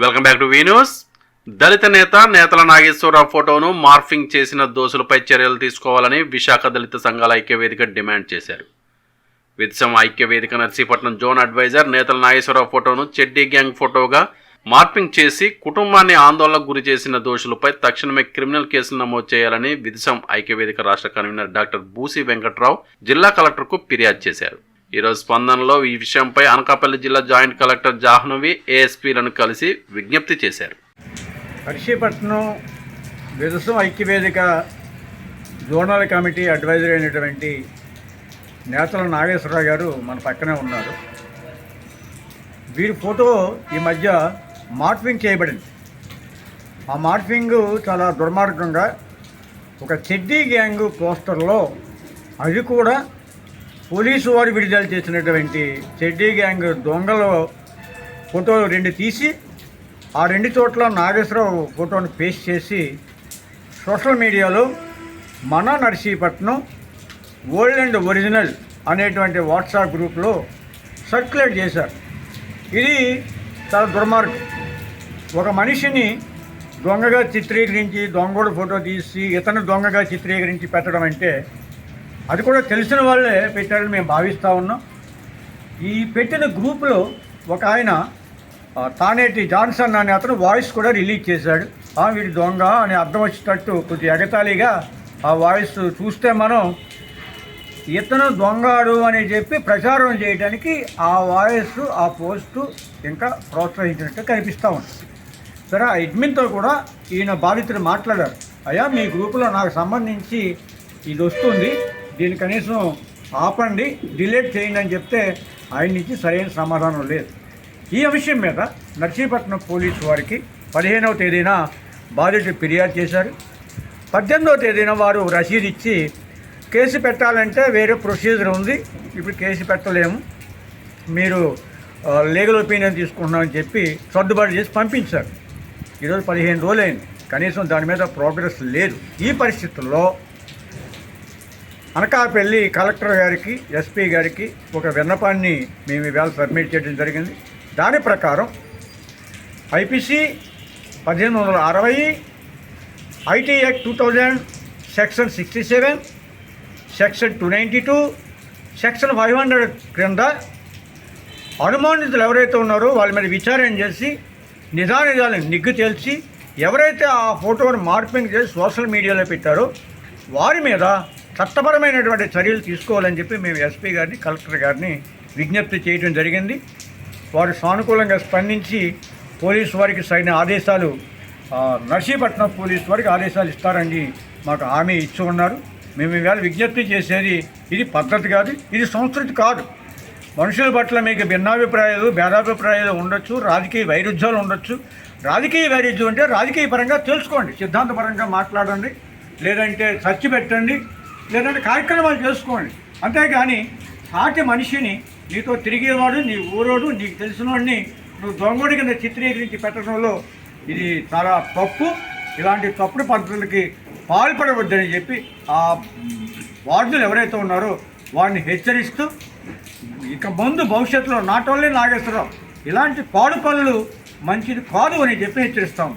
Welcome back to news దళిత నేత నేతల నాగేశ్వరరావు ఫోటోను మార్ఫింగ్ చేసిన దోషులపై చర్యలు తీసుకోవాలని విశాఖ దళిత సంఘాల ఐక్యవేదిక డిమాండ్ చేశారు. విదిశం ఐక్యవేదిక నర్సీపట్నం జోన్ అడ్వైజర్ నేతల నాగేశ్వరరావు ఫోటోను చెడ్డీ గ్యాంగ్ ఫోటోగా మార్పింగ్ చేసి కుటుంబాన్ని ఆందోళనకు గురి చేసిన దోషులపై తక్షణమే క్రిమినల్ కేసులు నమోదు చేయాలని విదిశం ఐక్యవేదిక రాష్ట్ర కన్వీనర్ డాక్టర్ బూసి వెంకట్రావు జిల్లా కలెక్టర్కు ఫిర్యాదు చేశారు. ఈరోజు స్పందనలో ఈ విషయంపై అనకాపల్లి జిల్లా జాయింట్ కలెక్టర్ జాహ్నవి ఏఎస్పీలను కలిసి విజ్ఞప్తి చేశారు. నర్సీపట్నం విదసం ఐక్యవేదిక జోనల్ కమిటీ అడ్వైజర్ అయినటువంటి నేతల నాగేశ్వరరావు గారు మన పక్కనే ఉన్నారు. వీరి ఫోటో ఈ మధ్య మార్ఫింగ్ చేయబడింది. ఆ మార్ఫింగ్ చాలా దుర్మార్గంగా ఒక చెడ్డీ గ్యాంగ్ పోస్టర్లో అది కూడా పోలీసు వారు విడుదల చేసినటువంటి చెడ్డీ గ్యాంగ్ దొంగలు ఫోటోలు రెండు తీసి ఆ రెండు చోట్ల నాగేశ్వరరావు ఫోటోని పేస్ట్ చేసి సోషల్ మీడియాలో మన నర్సీపట్నం ఓల్డ్ అండ్ ఒరిజినల్ అనేటువంటి వాట్సాప్ గ్రూప్లో సర్క్యులేట్ చేశారు. ఇది చాలా దుర్మార్గం. ఒక మనిషిని దొంగగా చిత్రీకరించి దొంగోడు ఫోటో తీసి ఇతను దొంగగా చిత్రీకరించి పెట్టడం అంటే అది కూడా తెలిసిన వాళ్ళే పెట్టారని మేము భావిస్తూ ఉన్నాం. ఈ పెట్టిన గ్రూపులో ఒక ఆయన తానేటి జాన్సన్ అనే అతను వాయిస్ కూడా రిలీజ్ చేశాడు. ఆ, వీడి దొంగ అని అర్థం వచ్చేటట్టు కొద్దిగా ఎగతాళిగా ఆ వాయిస్ చూస్తే మనం ఇతను దొంగాడు అని చెప్పి ప్రచారం చేయడానికి ఆ వాయిస్ ఆ పోస్టు ఇంకా ప్రోత్సహించినట్టు కనిపిస్తూ ఉంది. సరే ఆ అడ్మిన్తో కూడా ఈయన బాధితులు మాట్లాడారు. అయ్యా మీ గ్రూపులో నాకు సంబంధించి ఇది వస్తుంది. దీన్ని కనీసం ఆపండి డిలీట్ చేయండి అని చెప్తే ఆయన నుంచి సరైన సమాధానం లేదు. ఈ విషయం మీద నర్సీపట్నం పోలీసు వారికి పదిహేనవ తేదీన బాధితుడు ఫిర్యాదు చేశారు. పద్దెనిమిదవ తేదీన వారు రసీదు ఇచ్చి కేసు పెట్టాలంటే వేరే ప్రొసీజర్ ఉంది ఇప్పుడు కేసు పెట్టలేము. మీరు లీగల్ ఒపీనియన్ తీసుకున్నామని చెప్పి సర్దుబాటు చేసి పంపించారు. ఈరోజు పదిహేను రోజులైంది. కనీసం దాని మీద ప్రోగ్రెస్ లేదు. ఈ పరిస్థితుల్లో అనకాపల్లి కలెక్టర్ గారికి ఎస్పీ గారికి ఒక విన్నపాన్ని మేము ఇవాళ సబ్మిట్ చేయడం జరిగింది. దాని ప్రకారం ఐపీసీ పద్దెనిమిది వందల అరవై IT act two thousand section sixty seven section two ninety two section five hundred క్రింద అనుమానితులు ఎవరైతే ఉన్నారో వాళ్ళ మీద విచారణ చేసి నిజానిజాలను నిగ్గు తేల్చి ఎవరైతే ఆ ఫోటోను మార్పింగ్ చేసి సోషల్ మీడియాలో పెట్టారో వారి మీద చట్టపరమైనటువంటి చర్యలు తీసుకోవాలని చెప్పి మేము ఎస్పీ గారిని కలెక్టర్ గారిని విజ్ఞప్తి చేయడం జరిగింది. వారు సానుకూలంగా స్పందించి పోలీసు వారికి సరైన ఆదేశాలు నర్సీపట్నం పోలీసు వారికి ఆదేశాలు ఇస్తారని మాకు హామీ ఇచ్చి ఉన్నారు. మేము ఇవాళ విజ్ఞప్తి చేసేది ఇది పద్ధతి కాదు ఇది సంస్కృతి కాదు. మనుషుల పట్ల మీకు భిన్నాభిప్రాయాలు భేదాభిప్రాయాలు ఉండొచ్చు రాజకీయ వైరుధ్యాలు ఉండొచ్చు. రాజకీయ వైరుధ్యం అంటే రాజకీయ పరంగా తెలుసుకోండి సిద్ధాంతపరంగా మాట్లాడండి లేదంటే చర్చి పెట్టండి లేదంటే కార్యక్రమాలు చేసుకోండి. అంతేగాని సాటి మనిషిని నీతో తిరిగేవాడు నీ ఊరోడు నీకు తెలిసిన వాడిని నువ్వు దొంగడి కింద చిత్రీకరించి పెట్టడంలో ఇది చాలా తప్పు. ఇలాంటి తప్పుడు పద్ధతులకి పాల్పడవద్దని చెప్పి ఆ వార్డులు ఎవరైతే ఉన్నారో వారిని హెచ్చరిస్తూ ఇక ముందు భవిష్యత్తులో నాట్ ఓన్లీ నాగేశ్వరరావు ఇలాంటి పాడు పనులు మంచిది కాదు అని చెప్పి హెచ్చరిస్తాము